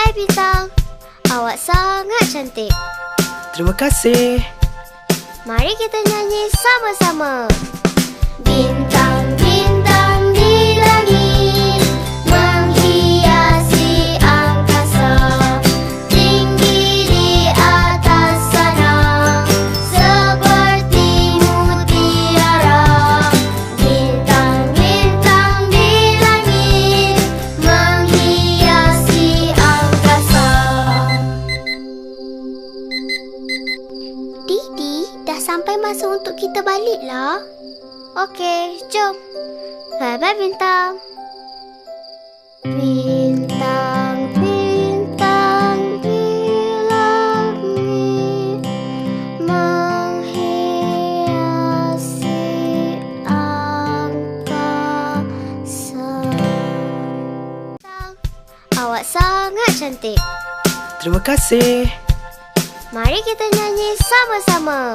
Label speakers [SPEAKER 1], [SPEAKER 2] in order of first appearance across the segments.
[SPEAKER 1] Hai Bintang, awak sangat cantik.
[SPEAKER 2] Terima kasih.
[SPEAKER 1] Mari kita nyanyi sama-sama. Masa untuk kita balik lah. Okey, jom. Bye-bye bintang. Bintang, bintang di langit menghiasi angkasa. Awak sangat cantik.
[SPEAKER 2] Terima kasih.
[SPEAKER 1] Mari kita nyanyi sama-sama.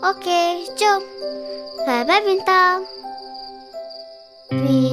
[SPEAKER 1] Okay, jom. Bye-bye bintang. Bintang.